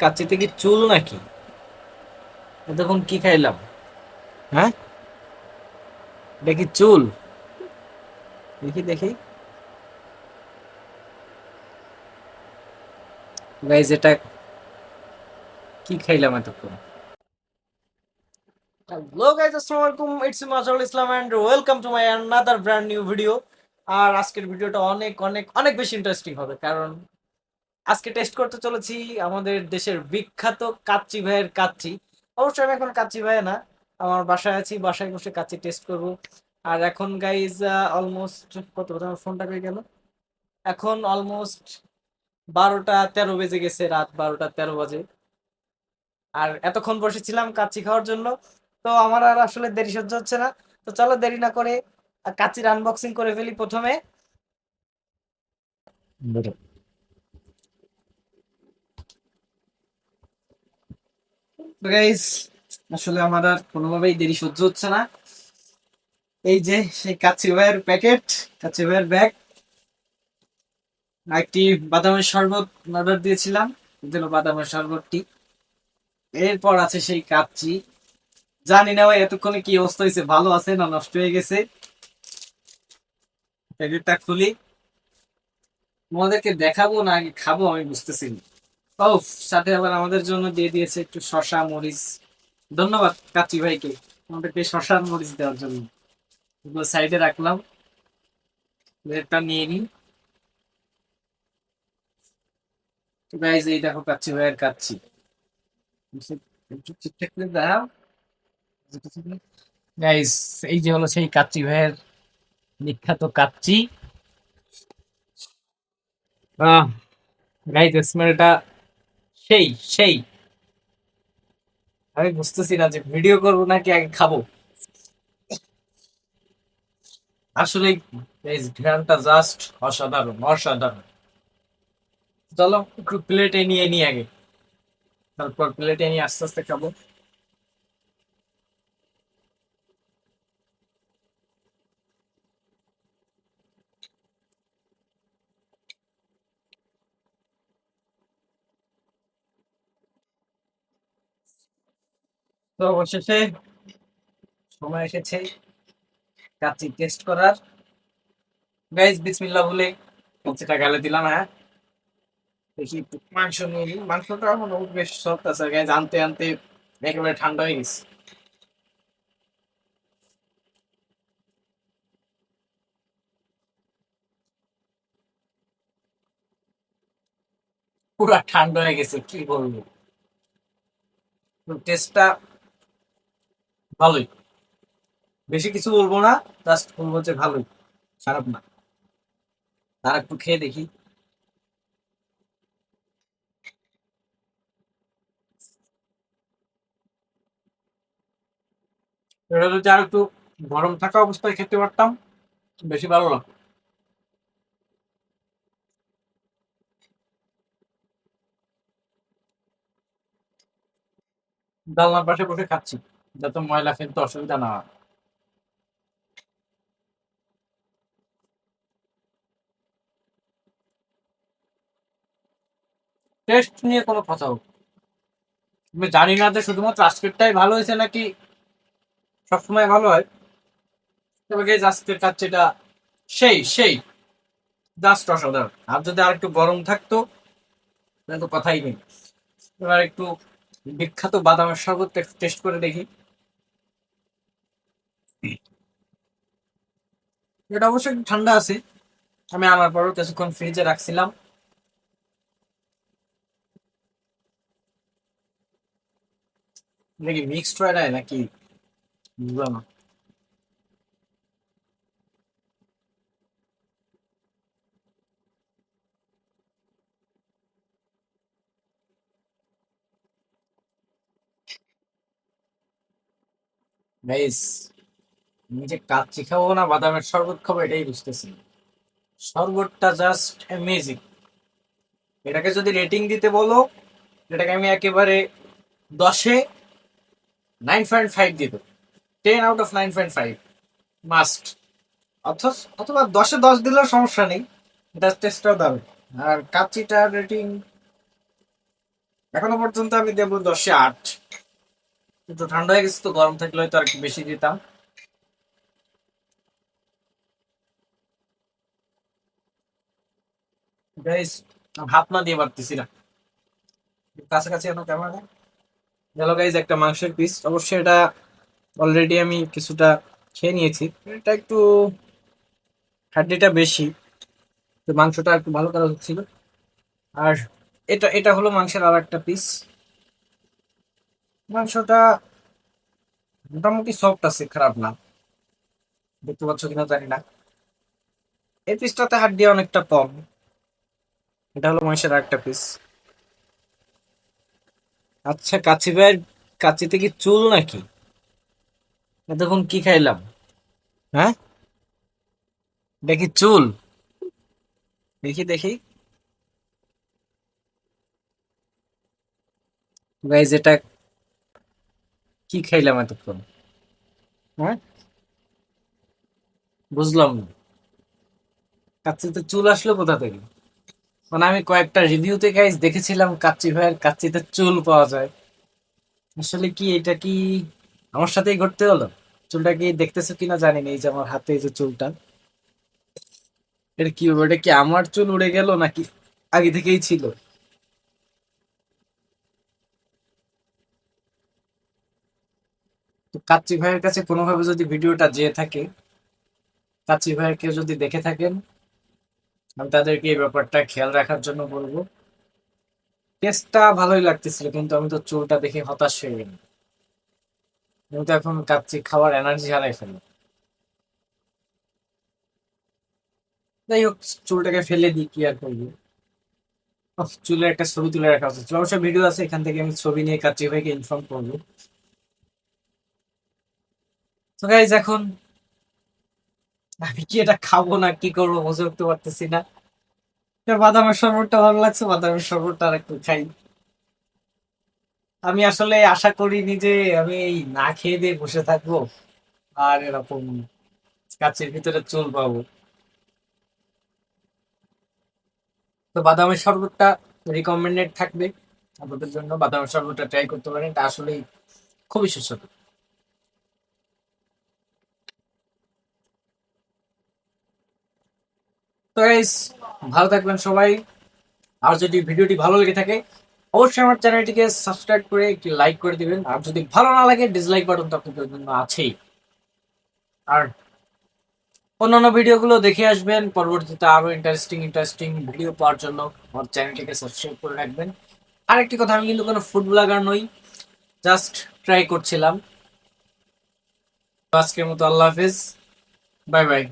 কাচ্চিতে কি চুল নাকি? এতক্ষণ কি খাইলাম? হ্যাঁ? দেখি চুল। দেখি দেখি। গাইজ এটা কি খাইলাম এতক্ষণ? হ্যালো গাইজ আসসালামু আলাইকুম। It's Mazharul Islam and welcome to my another brand new video আর আজকের ভিডিওটা অনেক অনেক অনেক বেশি ইন্টারেস্টিং হবে কারণ আজকে টেস্ট করতে চলেছি আমাদের দেশের বিখ্যাত কাচ্চি ভাইয়ের কাচ্চি। অবশ্যই আমি এখন কাচ্চি ভাই না আমার বাসায় আছি বাসায় বসে কাচ্চি টেস্ট করব। আর এখন গাইজ অলমোস্ট কত আমার ফোনটা হয়ে গেল। এখন অলমোস্ট বারোটা তেরো বেজে গেছে রাত বারোটা তেরো বাজে। আর এতক্ষণ বসেছিলাম কাচ্চি খাওয়ার জন্য তো আমার আর আসলে দেরি সহ্য হচ্ছে না। তো চলো দেরি না করে আহ, কাচ্চির আনবক্সিং করে ফেলি প্রথমে। আসলে আমার আর কোনোভাবেই দেরি সহ্য হচ্ছে না। এই যে সেই কাচ্চি ভাইয়ের প্যাকেট, কাচ্চি ভাইয়ের ব্যাগ। একটি বাদামের শরবত অর্ডার দিয়েছিলাম, দিল বাদামের শরবতটি। এরপর আছে সেই কাচ্চি। জানি না ভাই, এতক্ষণে কি অবস্থা হয়েছে, ভালো আছে না নষ্ট হয়ে গেছে? প্যাকেটটা খুলি। তোমাদেরকে দেখাবো না আগে খাব আমি বুঝতেছি না। ও সাথে আবার আমাদের জন্য দিয়ে দিয়েছে একটু শশা মরিচ। ধন্যবাদ কাচি ভাইকে আমাদেরকে শশা মরিচ দেওয়ার জন্য। এগুলো সাইডে রাখলাম। এটা নিয়ে নিই। গাইজ এই দেখো কাচ্চি ভাইয়ের একটু ঠিকঠাক করে দাঁড়াও গাইজ এই যে হলো সেই কাচ্চি ভাইয়ের বিখ্যাত কাচ্চি। গাইজ স্মেলটা সেই সেই। আমি বুঝতেছি না যে ভিডিও করব নাকি আগে খাব। আসলে এই ঘ্রাণটা জাস্ট অসাধারণ অসাধারণ। চলো একটু প্লেটে নিয়ে নিই আগে। তারপর প্লেটে নিয়ে আস্তে আস্তে খাব। তো অবশেষে সময় এসেছে কাচ্চি টেস্ট করার। গাইজ বিসমিল্লাহ বলে কাচ্চিটা গালে দিলাম হ্যাঁ? দেখি মাংস নিয়ে মাংসটা এখন বেশ সফট আছে গাইজ আনতে আনতে একেবারে ঠান্ডা হয়ে গেছে। পুরা ঠান্ডা হয়ে গেছে, কি বলব? টেস্টটা ভালোই। বেশি কিছু বলব না জাস্ট বলব যে ভালোই, খারাপ না। আর একটু খেয়ে দেখি। এটা যদি আর একটু গরম থাকা অবস্থায় খেতে পারতাম, বেশি ভালো লাগতো। জানলার পাশে বসে খাচ্ছি। যাতে ময়লা ফেলতে অসুবিধা না হয়। টেস্ট নিয়ে কোনো কথা হোক। আমি জানি না যে শুধুমাত্র আজকেরটাই ভালো হয়েছে নাকি সবসময় ভালো হয়। তবে আজকের খাচ্ছে এটা সেই সেই জাস্ট অসাধারণ। আর যদি আর একটু গরম থাকতো, তাহলে তো কথাই নেই। এবার একটু বিখ্যাত বাদামের শরবত টেস্ট করে দেখি। এটা অবশ্যই একটু ঠান্ডা আছে। আমি আনার পরও কিছুক্ষণ ফ্রিজে রাখছিলাম। নাকি মিক্সড হয় নাকি? বুঝলাম না। আমি যে কাচ্চি খাব না বাদামের শরবত খাব, এটাই বুঝতেছি শরবতটা জাস্ট অ্যামেজিং এটাকে যদি রেটিং দিতে বলো, এটাকে আমি একেবারে দশে নাইন পয়েন্ট ফাইভ দিয়ে দেবো। Ten out of nine point five must অথচ, অথবা দশে দশ দিলেও সমস্যা নেই, এটা টেস্টটাও দারুণ। আর কাচ্চিটার রেটিং এখনও পর্যন্ত আমি দেবো দশে আট। কিন্তু ঠান্ডা হয়ে গেছে তো, গরম থাকলে হয়তো আর একটু বেশি দিতাম। গাইস হাত না দিয়ে পারতেছি না। কাছাকাছি এখনও ক্যামেরা গেল গাইজ একটা মাংসের পিস অবশ্যই এটা অলরেডি আমি কিছুটা খেয়ে নিয়েছি। এটা একটু হাড্ডিটা বেশি। তো মাংসটা একটু ভালো করা হচ্ছিল। আর এটা এটা হলো মাংসের আর একটা পিস মাংসটা মোটামুটি সফট আছে, খারাপ না। দেখতে পাচ্ছ কিনা জানি না। এই পিসটাতে হাড্ডি অনেকটা কম। এটা হলো মাংসের আর একটা পিস আচ্ছা কাচি ভাইয়ের কাচিতে কি চুল নাকি? এতক্ষণ কি খাইলাম। হ্যাঁ? দেখি চুল। দেখি দেখি। গাইজ এটা কি খাইলাম এতক্ষণ? হ্যাঁ? বুঝলাম না। কাচ্চিতে চুল আসলো কোথা থেকে? মানে আমি কয়েকটা রিভিউতে গাইজ দেখেছিলাম, কাচ্চি ভাইয়ের কাচ্চিতে চুল পাওয়া যায়। আসলে কি, এটা কি আমার সাথেই ঘটতে হলো? চুলটা কি দেখতেছো কিনা জানি না, এই যে আমার হাতে এই যে চুলটা। এটা কি হবে এটা কি আমার চুল উড়ে গেল নাকি আগে থেকেই ছিল? কাচ্চি ভাইয়ের কাছে কোনোভাবে যদি ভিডিওটা যেয়ে থাকে, কাচ্চি ভাইকে যদি দেখে থাকেন আমি তাদেরকে এই ব্যাপারটা খেয়াল রাখার জন্য বলব। টেস্টটা ভালোই লাগতেছিল, কিন্তু আমি তো চুলটা দেখে হতাশ হয়ে গেলাম। আমি তো এখন কাচ্চি খাওয়ার এনার্জি হারাই ফেলি যাই হোক, চুলটাকে ফেলে দিই, কি আর করব? চুলের একটা ছবি তুলে রাখা উচিত ছিল। অবশ্য ভিডিও আছে, এখান থেকে আমি ছবি নিয়ে কাচ্চি ভাইকে ইনফর্ম করব। তো গাইজ এখন আমি কি এটা খাব না, কি করব বুঝে উঠতে পারতেছি না। বাদামের শরবতটা ভালো লাগছে, বাদামের শরবতটা আর একটু খাই। আমি আসলে আশা করিনি যে আমি এই না খেয়ে দিয়ে বসে থাকব, আর এরকম কাছের ভিতরে চুল পাবো। তো বাদামের শরবতটা রিকমেন্ডেড থাকবে। আপনাদের জন্য বাদামের শরবতটা ট্রাই করতে পারেন, এটা আসলেই খুবই সুস্বাদু। তো গাইস ভালো থাকবেন সবাই। আর যদি ভিডিওটি ভালো লেগে থাকে, অবশ্যই আমার চ্যানেলটিকে সাবস্ক্রাইব করে একটি লাইক করে দিবেন। আর যদি ভালো না লাগে ডিসলাইক বাটন তো আপনাদের জন্য আছেই। আর অন্যান্য ভিডিওগুলো দেখে আসবেন। পরবর্তীতে আরও ইন্টারেস্টিং ইন্টারেস্টিং ভিডিও পাওয়ার জন্য আমার চ্যানেলটিকে সাবস্ক্রাইব করে রাখবেন। আরেকটি কথা, আমি কিন্তু কোনো ফুড ব্লগার নই। জাস্ট ট্রাই করছিলাম। আজকের মতো আল্লাহ হাফেজ। Bye bye